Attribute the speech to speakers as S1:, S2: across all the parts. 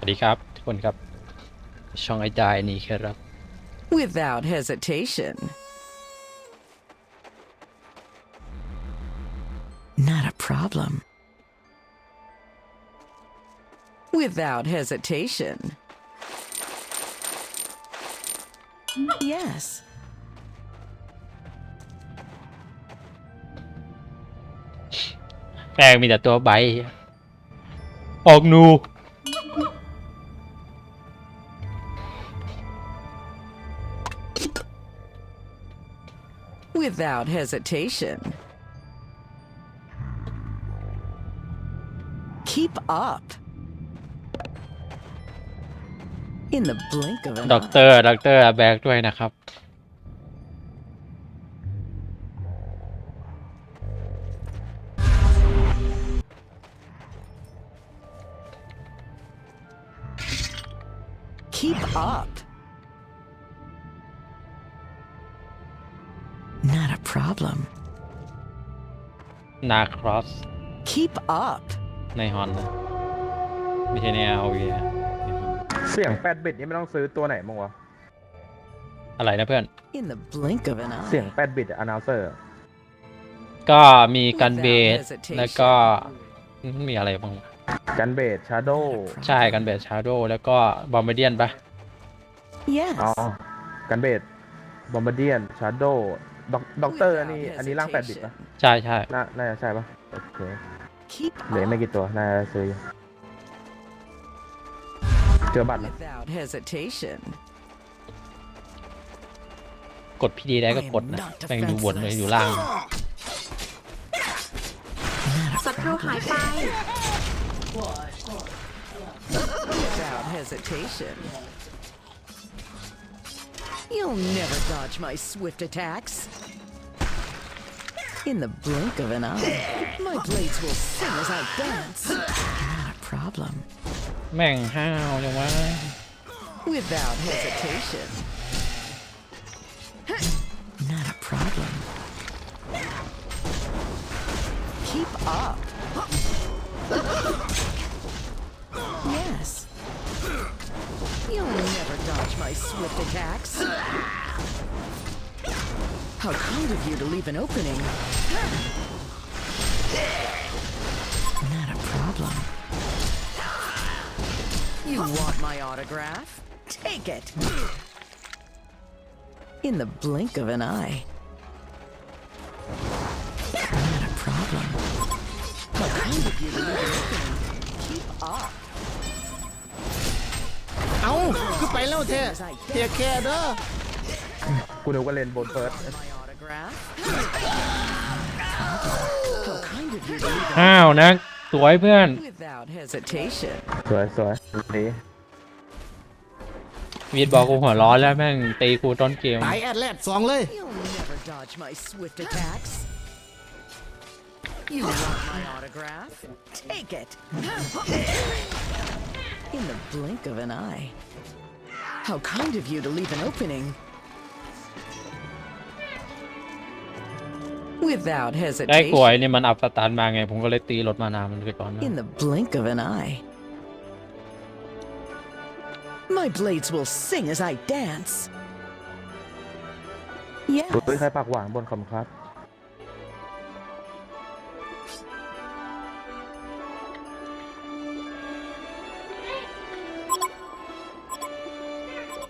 S1: สวัสดีครับ ทุกคนครับ ช่องไอ้จายนี่ครับ
S2: Without hesitation. Not a problem. Without hesitation. Yes.
S1: แปลงมีแต่
S2: Without hesitation. Keep up. In the blink of an
S1: ด็อกเตอ
S2: eye.
S1: ร์ด็อกเตอร์แบกด้วยนะครับ
S2: problem.
S1: นาครอส
S2: Keep up.
S1: ในฮอนนะไม่ใช่ในเอาวี
S3: เสียง8บิตนี่ไม่ต้องซื้อตัวไหนมั้งวะ
S1: อะไรนะเพื่อน
S2: In the blink of an
S3: เสียง
S2: eye.
S3: 8บิตอะ announcer
S1: ก็มีกันเบส แล้วก็มีอะไรบ้างวะ
S3: กันเบสชาร์โด
S1: ใช่กันเบสชาโดแล้วก็บอมเบเดียนปะ
S2: Yes.
S3: อ๋อ กันเบสบอมบ์เดียนชาร์โด ด็อกเตอร์นี่อันนี้ร่าง8บิตปะ
S1: ใช่ใช่
S3: น่าน่าจะใช่ปะโอเค
S2: Keep
S3: เหลือ
S2: up.
S3: ไม่กี่ตัวน่าจะซื้ออยู่เจอบัตรนะ
S2: Without hesitation.
S1: กดพีดีได้ก็กดนะแม่งดูบนเลยอยู่ล่าง
S4: ศัตรูหายไป
S2: Without hesitation. You'll never dodge my swift attacks. In the blink of an eye, my blades will sing as I dance. Not a problem.
S1: แม่งห้าวจังวะ
S2: Without hesitation. Not a problem. Keep up. Yes. You'll never dodge my swift attacks. How kind of you to leave an opening. Not a problem. You want my autograph? Take it. In the blink of an eye. Not a problem. How kind of you to leave an opening. Keep up.
S5: เอาคือไปแล้วเทะเทียแค่เด้อ
S3: กูนึกว่าเลนบนเฟิร์ส
S2: My autograph? How kind of you to leave
S1: ห้าวนะ สวยเพื่อน
S2: an without hesitation.
S3: สวยสวยดี
S1: วีดบอกกูหัวร้อนแล้วแม่งตีกูต้นเกม
S5: ตายแอดแลดสองเลย
S2: You'll never dodge my swift attacks. You want my autograph? Take it. In the blink of an eye. How kind of you to leave an opening. Without
S1: ได้กลวย
S2: hesitation.
S1: นี่มันอัพสตาร์ทมาไง ผมก็เลยตีรถมานามันไปก่อนนะ
S2: In the blink of an eye. My blades will sing as I dance. Yes.
S3: เฮ้ยใครปากหวานบนคำครับ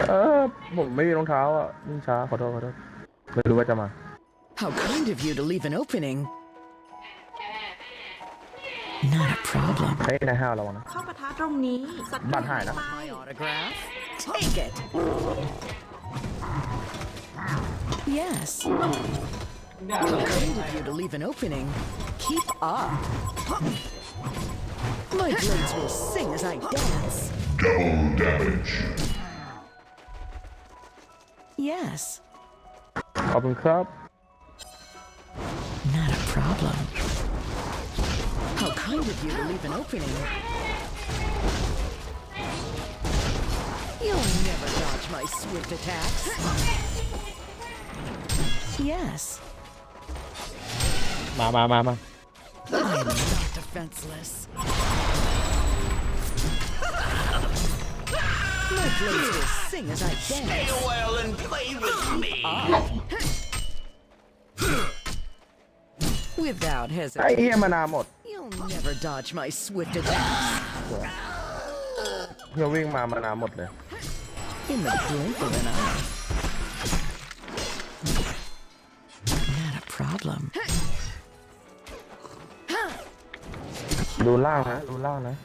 S3: เออผมไม่มีรองเท้าอะนิ่งช้าขอโทษขอโทษไม่รู้ว่าจะมา
S2: How kind of you to leave an opening. Not a problem.
S3: เฮ้ยนายห้าวเรานะ
S4: เข้าปะทะตรงนี้ศัตรู
S3: บัตรหายนะ
S4: ไป
S2: My autograph? Take it. Yes. How kind of you to leave an opening. Keep up. My blades will sing as I dance.
S6: Double damage.
S2: Yes.
S3: ขอบคุณครับ
S2: Not a problem. How kind of you to leave an opening. You'll never dodge my swift attacks. Yes.
S1: Mama,
S2: mama. I'm not defenseless. My blades will sing as I dance.
S5: Stay well and play with me. Ah.
S2: Without
S3: ไอ้
S2: hesitation.
S3: เหี้ยมานาหมด
S2: You'll never dodge my swift attacks.
S3: เพื่อวิ่งมามานาหมดเลย
S2: In the blink of an eye. Not a problem.
S3: ดูล่างนะ ดูล่างนะ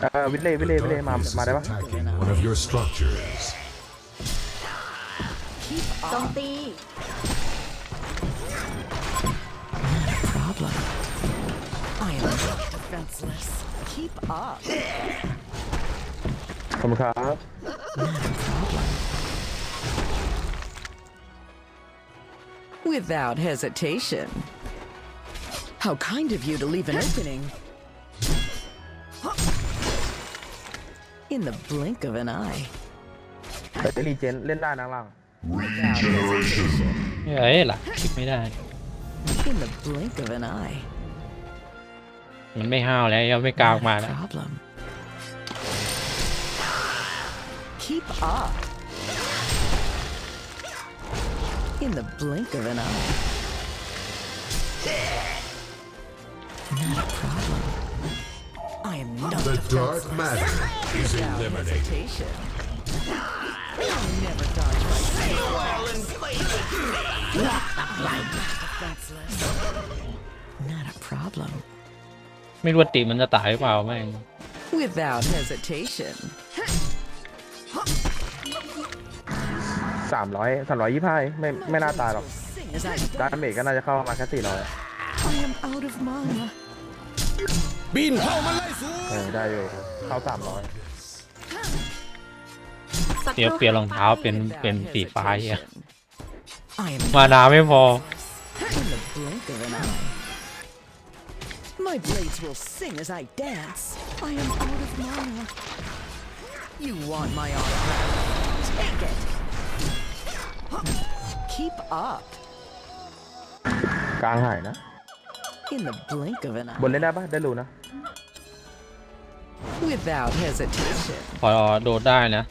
S3: เออวิลเล่วิลเล่วิลเล่มา
S6: Darkness
S3: มา
S6: is
S3: ได้ปะ
S6: attacking one of your structures.
S4: โจมตี
S2: Problem. I am not defenseless. Keep up.
S3: ขอบคุณครับ
S2: Without hesitation. How kind of you to leave an opening. In the blink of an eye.
S3: แต่รีเจนเล่นได้นะล่าง
S2: Without hesitation.
S1: เอ้ยหลักคลิกไม่ได้
S2: In the blink of an eye.
S1: มันไม่ห้าวแล้วยังไม่กลางมา
S2: Not
S1: แล้
S2: a
S1: ว
S2: problem. Keep up. In the blink of an eye. Not a problem. I am not
S6: The dark
S2: defenseless.
S6: matter is
S2: Without
S6: eliminated.
S2: hesitation. I'll never dodge my
S5: Well and play with me.
S2: defenseless. Not a problem.
S1: ไม่รู้ว่าติมันจะตายหรือเปล่าแม่ง
S2: Without hesitation.
S3: สามร้อยสามร้อยยี่สิบห้าไม่ไม่น่าตายหรอก
S2: Sing as I
S3: ดาเมจก็น่าจะเข้ามาแค่สี่ร้อย
S2: I am out of mana.
S5: บินเข้ามาไล่สู
S3: เออได้อยู่ เข้าสามร้อย
S4: ศัต
S1: เดี๋ยว
S4: รู
S1: เปลี่ยนรองเท้าเป็นเป็นสีฟ้าเฮีย
S2: I am
S1: มานาไม่พอ
S2: in the blink of an eye. My blades will sing as I dance. I am out of mana. You want my autograph? Take it. Keep up.
S3: กลางหายนะ
S2: In the blink of an
S3: บน
S2: eye.
S3: เล่นได้ปะได้รู้นะ
S2: Without hesitation.
S1: พอโดดได้นะ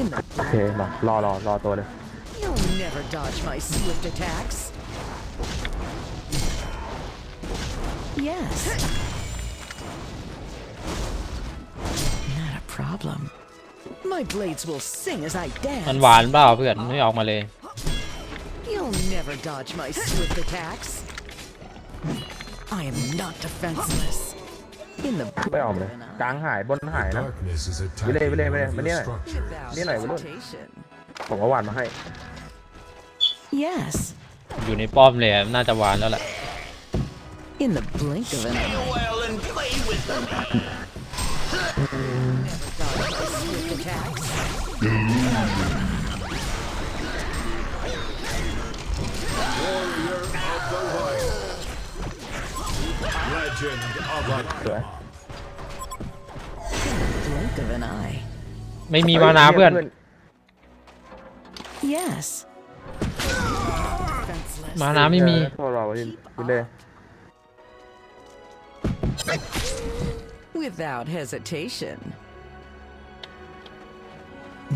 S2: In the
S3: โอเค มา รอรอรอตัวเลย
S2: You'll never dodge my swift attacks. Yes. Not a problem. My blades will sing as I
S1: มัน
S2: dance.
S1: หวานเปล่าเพื่อนไม่ออกมาเลย
S2: You'll never dodge my swift attacks. I am not defenseless. In the
S3: ไม่ออก
S2: blink
S3: เลย
S2: of an
S3: กลาง
S2: eye.
S3: หายบนหายนะ
S6: Darkness is
S3: Vile,
S6: attacking
S3: vile,
S6: one
S3: vile,
S6: of
S3: vile.
S6: your structures.
S2: Without
S3: Đi này, Vile.
S2: hesitation.
S3: ผมเอาหวานมาให้
S2: Yes.
S1: อยู่ในป้อมเลยอะน่าจะหวานแล้วแหละ
S2: In the blink of an eye.
S5: Well and play with me.
S2: Never dodge my swift attacks.
S6: Warrior of the Wild. Legend of
S3: สวย
S2: Blink of an eye.
S1: ไม่มีมานาเพื่อน
S2: Yes. Defenseless.
S1: มานาไม่มี
S3: เออโทษเราวินวินเล่
S2: Without hesitation.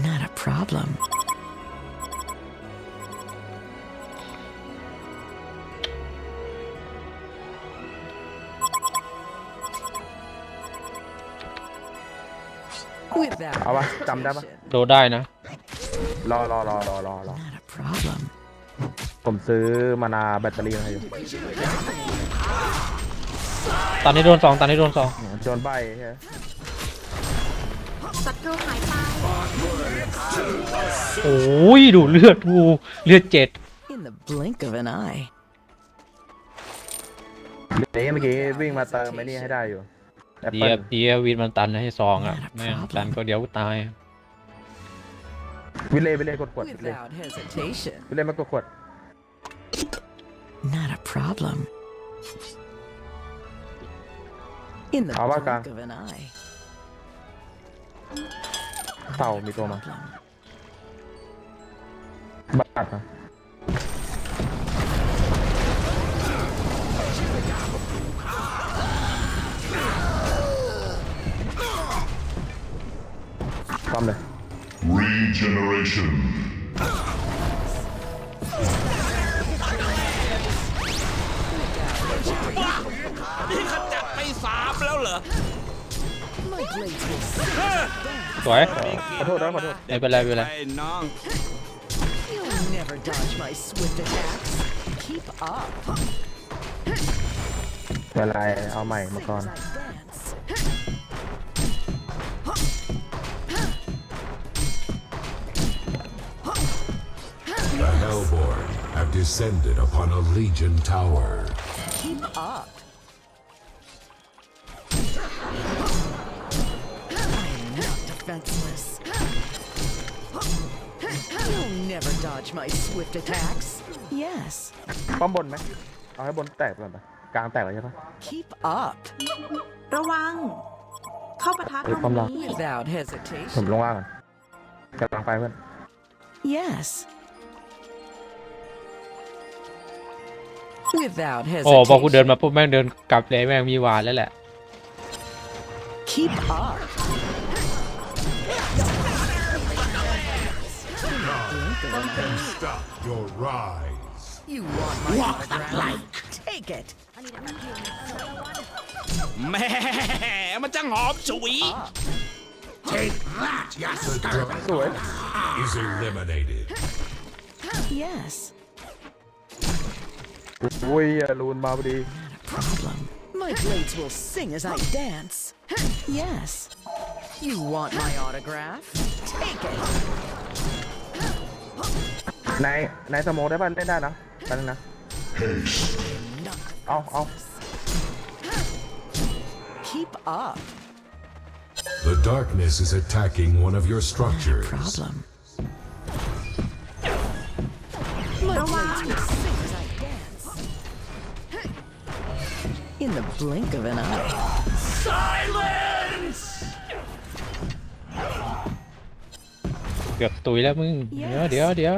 S2: Not a problem. Without
S3: เอาปะจำได้ปะ
S2: hesitation.
S1: โดดได้นะ
S3: รอรอรอรอรอรอ
S2: Not a problem.
S3: ผมซื้อมานาแบตเตอรี่มาให้อยู่
S1: ตอนนี้โดนสองตอนนี้โดนสอง
S3: โดนใบใช่ไหม
S4: ศัตรูหายไป
S1: โอ้ยดูเลือดกูเลือดเจ็ด
S2: In the blink of an eye.
S3: เดี๋ยวเมื่อกี้วิ่งมาเติมไอ้นี่ให้ได้อยู่แอป
S1: เดี
S3: เปิ
S1: ย
S3: ล
S1: เดียวินมันตันให้ซองอะแม่งตันก็เดี๋ยวกูตาย
S3: วิเล่วิเล่กดขวดวิเล่
S2: Without hesitation.
S3: วิเล่มากดขวด
S2: Not a problem. In the
S3: How about
S2: blink
S3: that?
S2: of an eye.
S3: เต่ามีตัวมา
S2: Problem.
S3: บัตรนะ ปั๊มเลย
S6: Regeneration.
S5: สามแล้วเหรอ
S2: My blades will sing as I dance.
S1: สวย
S3: ขอโทษนะขอโทษ
S1: ไม่เป็นไรไม่เป็นไร
S5: ไอ้น้อง
S2: You'll never dodge my swift attacks. Keep up.
S3: เวลาเอาใหม่มา
S2: Sing
S3: ก่อน
S2: as I dance.
S6: The Hellborn have descended upon a Legion tower.
S2: Keep up. Defenseless. You'll never dodge my swift attacks. Yes.
S3: ป้อมบนไหมเอาให้บนแตกก่อนปะกลางแตกแล้วใช่ปะ
S2: Keep up.
S4: ระวัง เข้าปะทะต
S3: เฮ้ย
S4: รง
S3: ความรัก
S4: นี้
S2: Without
S3: ผม
S2: hesitation.
S3: ลงล่างก่อนกำลังไปเพื่อน
S2: Yes. Without
S1: โอ้พอกูเดิน
S2: hesitation.
S1: มาปุ๊บแม่งเดินกลับเลยแม่งมีหวานแล้วแหละ
S2: Keep up.
S6: Stop your rise.
S2: You want my autograph? Take it.
S5: แหม่มันจะหอมฉุย
S6: Take that, yes. The dragon
S3: สวย
S6: is eliminated.
S2: Yes.
S3: อุ้ยอย่าลูนมาพอดี
S2: Problem. My blades will sing as I dance. Yes. You want my autograph? Take it.
S3: นายนายสโมกได้ป่ะเล่นได้นะแป๊บนึงนะ
S2: Not
S3: เอาเอา
S2: keep up.
S6: The darkness is attacking one of your structures.
S2: Problem. My blades will sing as I dance. In the blink of an eye.
S1: เกือบตุยแล้วมึง เดี๋ยวเดี๋ยวเดี๋ยว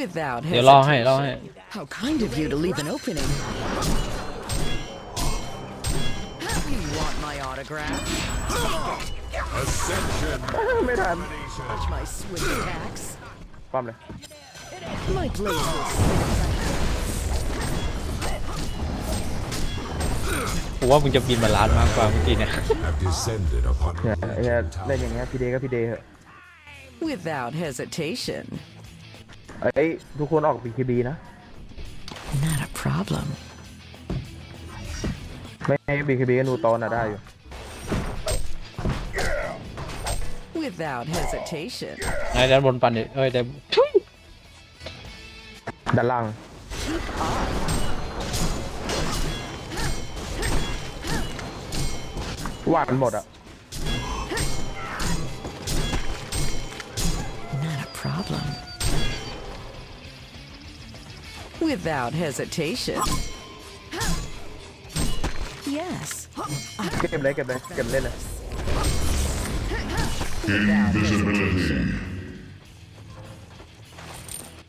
S2: Without
S1: เดี๋ยวรอให้รอให้
S2: hesitation. How kind of you to leave an opening. You want my autograph?
S6: Ascension.
S3: ไม่ทัน
S2: Watch my swift attacks.
S3: ปั๊มเลย
S2: My blades will sing as I
S1: ผมว่ามึงจะบินมาล้านมากกว่าเมื่อกี้เนี่ย
S6: Have descended upon
S3: เนี่ย
S6: a
S3: ไอ้เหี้ย
S6: Legion
S3: เล่นอ
S6: tower.
S3: ย่างเงี้ยพี่เดย์ก็พี่เดย์เหอะ
S2: Without hesitation.
S3: เอ้ยทุกคนออก BKB นะ
S2: Not a problem.
S3: ไม่ให้ BKB ก็นูตอนอะได้อยู่
S2: Without hesitation.
S1: นายด้านบนปันดิเอ้ยแต่
S3: ด้านล่าง หวานหมดอะ
S2: Without hesitation. Yes.
S3: เก็บเลยเก็บเลยเก็บเล่นเลย
S2: Without hesitation.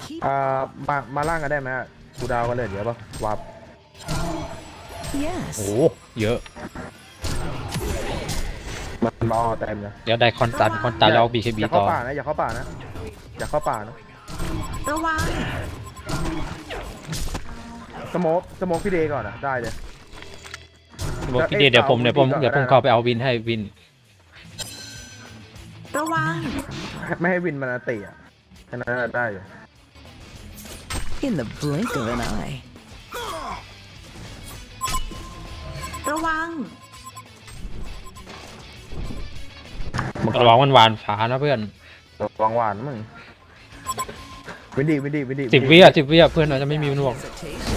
S2: Keep
S3: อ่ามามาล่างกันได้ไหมอะกูดาวกันเลยเดี๋ยวปะวับ
S2: yes.
S1: โอ้โหเยอะ
S3: มันมาเอาเต็มเลย
S1: เดี๋ยวได้คอนตันคอนตันแล้วบีเคบี
S3: อย่า
S1: ต่
S3: เข้า
S1: อ
S3: ป่านะอย่าเข้าป่านะอย่าเข้าป่านะ
S4: ระวัง
S3: สโมกสโมกพี่เดย์ก่อนอะ ได้เลย
S1: บอกพี่เดชเดี๋ยวผมเดี๋ยวผมเดี๋ยวผมเข้าไปเอาวินให้วิน
S4: ระวัง
S3: ไม่ให้วินมันอะติอะแค่นั้นอะได้อยู่
S2: In the blink of an eye.
S4: ระวัง
S1: ระวังมันหวานฝานะเพื่อน
S3: วางหวานนะมึงวินดีวินดีวินดี
S1: สิบวิอะสิบวิอะเพื่อนอาจจะไม่มีมันบอก
S2: Hesitation.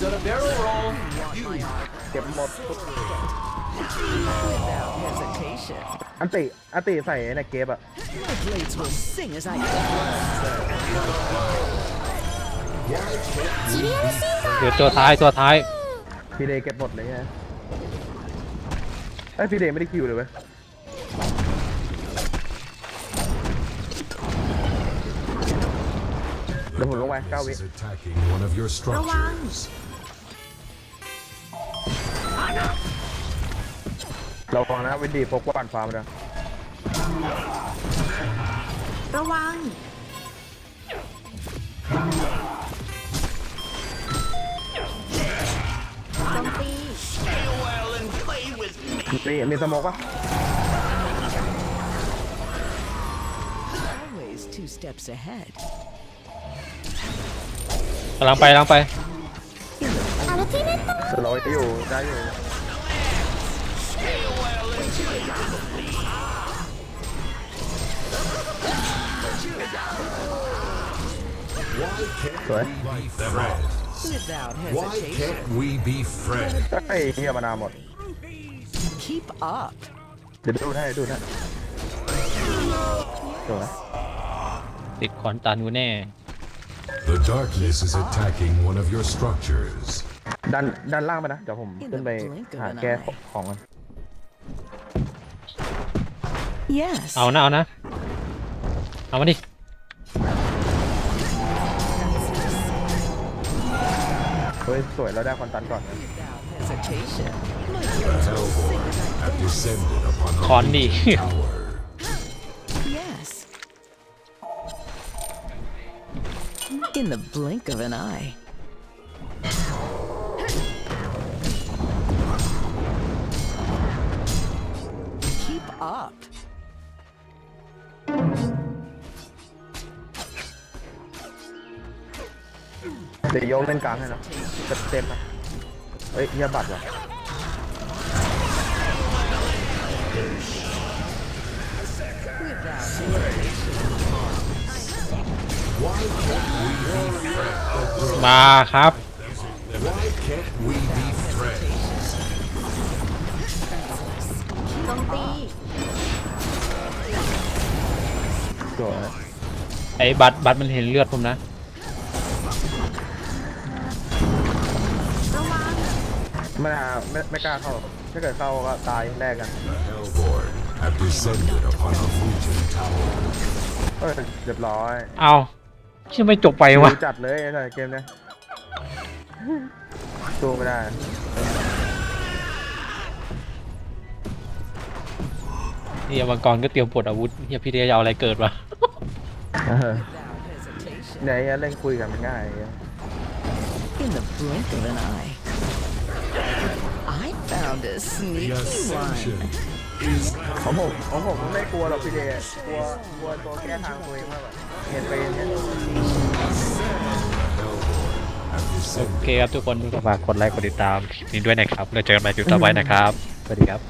S3: เก็บหมด
S2: Without hesitation.
S3: อันติอันติใส่ในเกฟอะ
S2: My blades will sing as I dance.
S1: เดี๋ยวตัวท้ายตัวท้าย
S3: พี่เดย์เก็บหมดเลยไงไอยพี่เดย์ไม่ได้คิวเลยเว้ยเดี๋ยวผมลงไปเก้าวิ
S6: Is attacking one of your
S4: ระวัง
S6: structures.
S3: เราฟังนะวินดีพกว่านฟาร์มนะ
S4: ระวัง โจมตี
S3: มีมีสโมกปะ
S2: Always two steps ahead.
S1: กำลังไปกำลังไป
S3: เราอยู่ได้อยู่ สวย
S6: Be friends.
S2: Without
S6: Why
S2: hesitation.
S6: can't we be friends?
S3: ไอ้เฮียมานาวหมด
S2: Keep up.
S3: เดี๋ยวดูให้ดูให้สวย
S1: ติดขอนตานูแน่
S6: The darkness is attacking one of your structures.
S3: ด้านด้านล่างไปนะ เดี๋ยวผมขึ้นไปหาแก้ของกัน
S2: Yes.
S1: เอานะเอานะเอามาดิ
S3: เฮ้ยสวยเราได้คอนตันก่อนนะ
S2: Without hesitation.
S6: The Hellborn have descended upon a
S1: Con đi.
S6: legion tower.
S2: Yes. In the blink of an eye.
S3: โยกเล่นกลางให้นะจะเต็มนะเฮ้ยเฮียบัตรว่ะ
S1: มาครับ
S6: Why can't we be friends?
S4: โจมตี
S3: สวย
S1: ไอ้บัตรบัตรมันเห็นเลือดผมนะ
S4: ระ
S3: ไม่น่าไม่ไม่กล้าเข้า ถ้าเกิดเข้าก็ตายแรกกัน
S6: The Hellborn have descended upon a legion tower.
S3: เฮ้ยเรียบร้อย
S1: เอาเชื่อไม่จบไปวะ
S3: ดูจัดเลยไอ้เกมเนี้ยสู้ไม่ได้
S1: เฮียมังกรก็เตรียมปลดอาวุธเฮียพี่เดียจะเอาอะไรเกิดวะ
S3: เออ
S2: Without hesitation.
S3: เนี่ยไอ้เหี้ยเล่นคุยกันมันง่ายไอ้เหี้ย
S2: In the blink of an eye. I found a
S6: The
S2: sneaky one.
S6: ascension is
S3: ของผมของผมไม่กลัวหรอกพี่เดย์กลัวกลัวตัวแก้ทางตัวเองมากกว่าเห็นไปอย่างเงี้ย
S6: have
S1: โอ
S6: descended
S1: เคครับทุกคนฝากกดไลค์กดติดตามคลิปนี้ด้วยนะครับแล้วเจอกันใหม่คลิปต่อไปนะครับ สวัสดีครับ